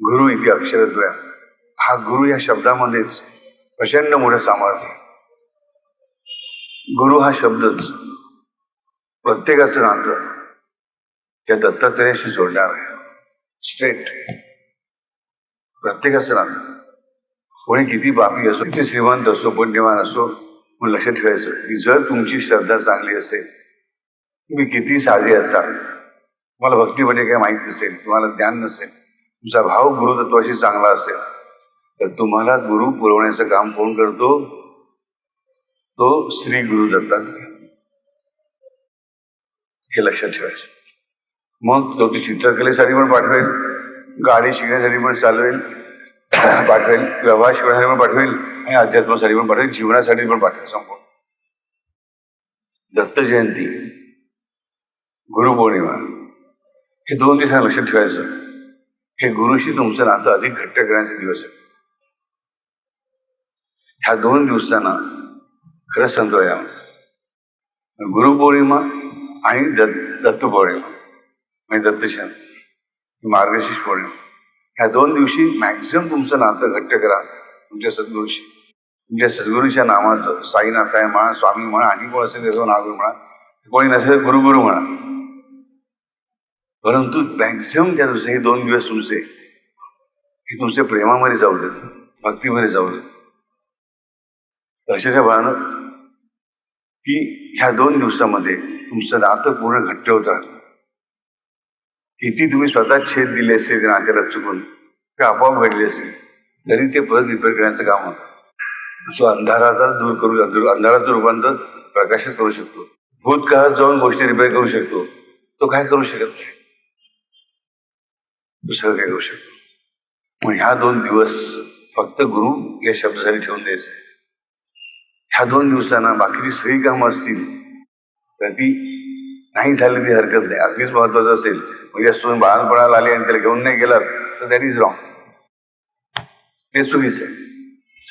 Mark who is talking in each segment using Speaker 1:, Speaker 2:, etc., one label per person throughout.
Speaker 1: गुरु इथे अक्षरद्वया. हा गुरु या शब्दामध्येच प्रचंड मोठं सामर्थ्य गुरु हा शब्दच प्रत्येकाचं नातं त्या दत्तात्रयाशी जोडणार आहे. स्ट्रेट प्रत्येकाचं नातं. कोणी किती बापी असो किती श्रीमंत असो पुण्यवान असो पण लक्षात ठेवायचं की जर तुमची श्रद्धा चांगली असेल तुम्ही किती साधे असाल तुम्हाला भक्तीमध्ये काय माहीत नसेल तुम्हाला ज्ञान नसेल तुमचा भाव गुरुतत्वाशी चांगला असेल तर तुम्हाला गुरु पुरवण्याचं काम कोण करतो? तो श्री गुरु दत्ता हे लक्षात ठेवायचं. मग तो ती चित्रकलेसाठी पण पाठवेल गाडी शिकण्यासाठी पण चालवेल पाठवेल व्यवहार शिकण्यासाठी पण पाठवेल आणि अध्यात्मासाठी पण पाठवेल जीवनासाठी पण पाठवेल संपूर्ण. दत्त जयंती गुरुपौर्णिमा हे दोन दिवसांना लक्षात ठेवायचं. हे गुरुशी तुमचं नातं अधिक घट्ट करण्याचे दिवस आहे ह्या दोन दिवसांना खरं सांगतो या. गुरुपौर्णिमा आणि दत्त दत्तपौर्णिमा म्हणजे दत्तशन मार्गशीर्ष पौर्णिमा. ह्या दोन दिवशी मॅक्झिमम तुमचं नातं घट्ट करा तुमच्या सद्गुरूशी. तुमच्या सद्गुरूच्या नामाचं साईनाथ आहे म्हणा स्वामी म्हणा आणि कोण असेल त्याचं नाव म्हणा कोणी नसेल तर गुरुगुरु म्हणा. परंतु मॅक्झिमम त्या दिवशी हे दोन दिवस तुमचे हे तुमचे प्रेमामध्ये जाऊ देत भक्तीमध्ये जाऊ देत. लक्षाच्या भावानं की ह्या दोन दिवसामध्ये तुमचं नातं पूर्ण घट्ट होत राहतं. किती तुम्ही स्वतः छेद दिले असेल त्या नात्याला चुकून ते आपोआप घडले असेल तरी ते परत रिपेअर करण्याचं काम होतं. सो अंधाराचा दूर करू अंधाराचं रूपांतर प्रकाशित करू शकतो. भूतकाळात जाऊन गोष्टी रिपेअर करू शकतो. तो काय करू शकत नाही? दुसरं काय करू शकतो मग ह्या दोन दिवस फक्त गुरु या शब्दासाठी ठेवून द्यायचे. ह्या दोन दिवसांना बाकीची सगळी कामं असतील तर ती नाही झाली ती हरकत नाही. अगदीच महत्वाचं असेल म्हणजे तुम्ही बाळणपणाला आले आणि त्याला घेऊन नाही गेलात तर दॅट इज रॉंग ते चुकीचं आहे.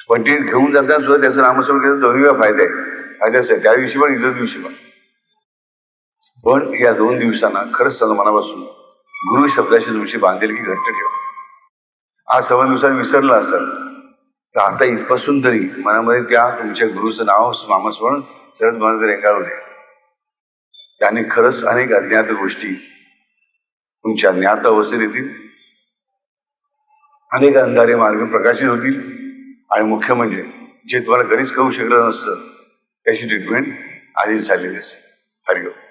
Speaker 1: पण ते घेऊन जाताना सुद्धा त्याचं नामस्मरण केलं दोन्ही वेळा फायदा आहे फायद्याच आहे त्या दिवशी पण इतर दिवशी पण. पण या दोन दिवसांना खरंच सन्मानापासून मनापासून गुरु शब्दाशी तुमची बांधिलकी घट्ट ठेवा. आज सवयनुसार विसरला असाल तर आता इथपासून तरी मनामध्ये त्या तुमच्या गुरुचं नाव नामस्मरण सरळ मनात रेंगाळू नये त्याने खरंच अनेक अज्ञात गोष्टी तुमच्या ज्ञात अवस्थेत येतील. अनेक अंधारे मार्ग प्रकाशित होतील. आणि मुख्य म्हणजे जे तुम्हाला कधीच करू शकलं नसतं त्याची ट्रीटमेंट आधीच झालेली असेल. हरिओम.